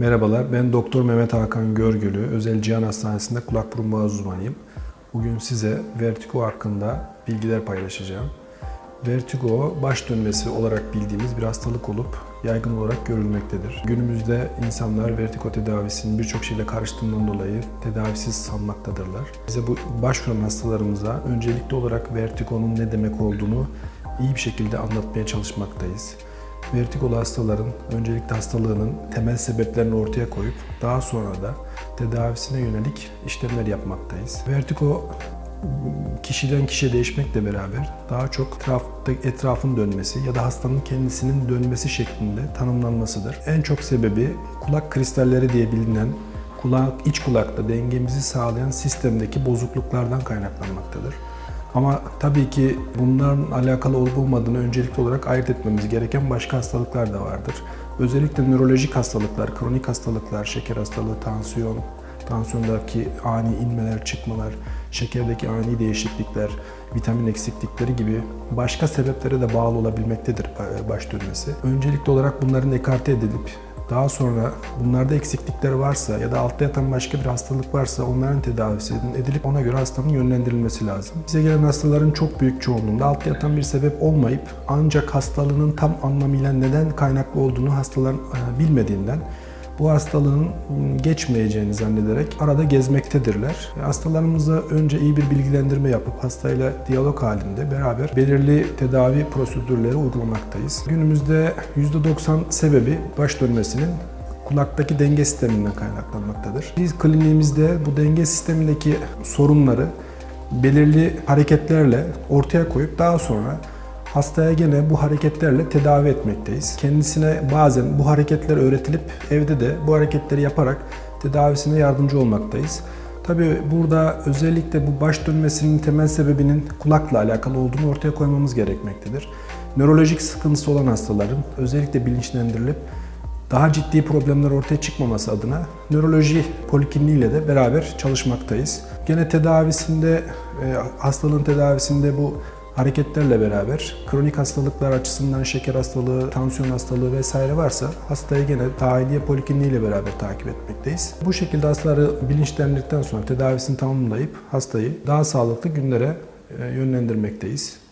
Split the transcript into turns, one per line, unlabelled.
Merhabalar, ben Doktor Mehmet Hakan Görgülü, Özel Cihan Hastanesi'nde kulak burun boğaz uzmanıyım. Bugün size vertigo hakkında bilgiler paylaşacağım. Vertigo, baş dönmesi olarak bildiğimiz bir hastalık olup yaygın olarak görülmektedir. Günümüzde insanlar vertigo tedavisinin birçok şeyle karıştığından dolayı tedavisiz sanmaktadırlar. Bize bu başvuran hastalarımıza öncelikli olarak vertigonun ne demek olduğunu iyi bir şekilde anlatmaya çalışmaktayız. Vertigolu hastaların öncelikle hastalığının temel sebeplerini ortaya koyup daha sonra da tedavisine yönelik işlemler yapmaktayız. Vertigo kişiden kişiye değişmekle beraber daha çok etrafta, etrafın dönmesi ya da hastanın kendisinin dönmesi şeklinde tanımlanmasıdır. En çok sebebi kulak kristalleri diye bilinen kulak iç kulakta dengemizi sağlayan sistemdeki bozukluklardan kaynaklanmaktadır. Ama tabii ki bunların alakalı olup olmadığını öncelikli olarak ayırt etmemiz gereken başka hastalıklar da vardır. Özellikle nörolojik hastalıklar, kronik hastalıklar, şeker hastalığı, tansiyon, tansiyondaki ani inmeler, çıkmalar, şekerdeki ani değişiklikler, vitamin eksiklikleri gibi başka sebeplere de bağlı olabilmektedir baş dönmesi. Öncelikli olarak bunların ekarte edilip daha sonra bunlarda eksiklikler varsa ya da altta yatan başka bir hastalık varsa onların tedavisi edilip ona göre hastanın yönlendirilmesi lazım. Bize gelen hastaların çok büyük çoğunluğunda altta yatan bir sebep olmayıp ancak hastalığının tam anlamıyla neden kaynaklı olduğunu hastaların e, bilmediğinden bu hastalığın geçmeyeceğini zannederek arada gezmektedirler. Hastalarımıza önce iyi bir bilgilendirme yapıp hastayla diyalog halinde beraber belirli tedavi prosedürleri uygulamaktayız. Günümüzde %90 sebebi baş dönmesinin kulaktaki denge sisteminden kaynaklanmaktadır. Biz kliniğimizde bu denge sistemindeki sorunları belirli hareketlerle ortaya koyup daha sonra Hastaya gene bu hareketlerle tedavi etmekteyiz. Kendisine bazen bu hareketler öğretilip evde de bu hareketleri yaparak tedavisine yardımcı olmaktayız. Tabi burada özellikle bu baş dönmesinin temel sebebinin kulakla alakalı olduğunu ortaya koymamız gerekmektedir. Nörolojik sıkıntısı olan hastaların özellikle bilinçlendirilip daha ciddi problemler ortaya çıkmaması adına nöroloji polikliniği ile de beraber çalışmaktayız. Gene tedavisinde, hastalığın tedavisinde bu hareketlerle beraber kronik hastalıklar açısından şeker hastalığı, tansiyon hastalığı vesaire varsa hastayı gene dahiliye polikliniği ile beraber takip etmekteyiz. Bu şekilde hastaları bilinçlendirdikten sonra tedavisini tamamlayıp hastayı daha sağlıklı günlere yönlendirmekteyiz.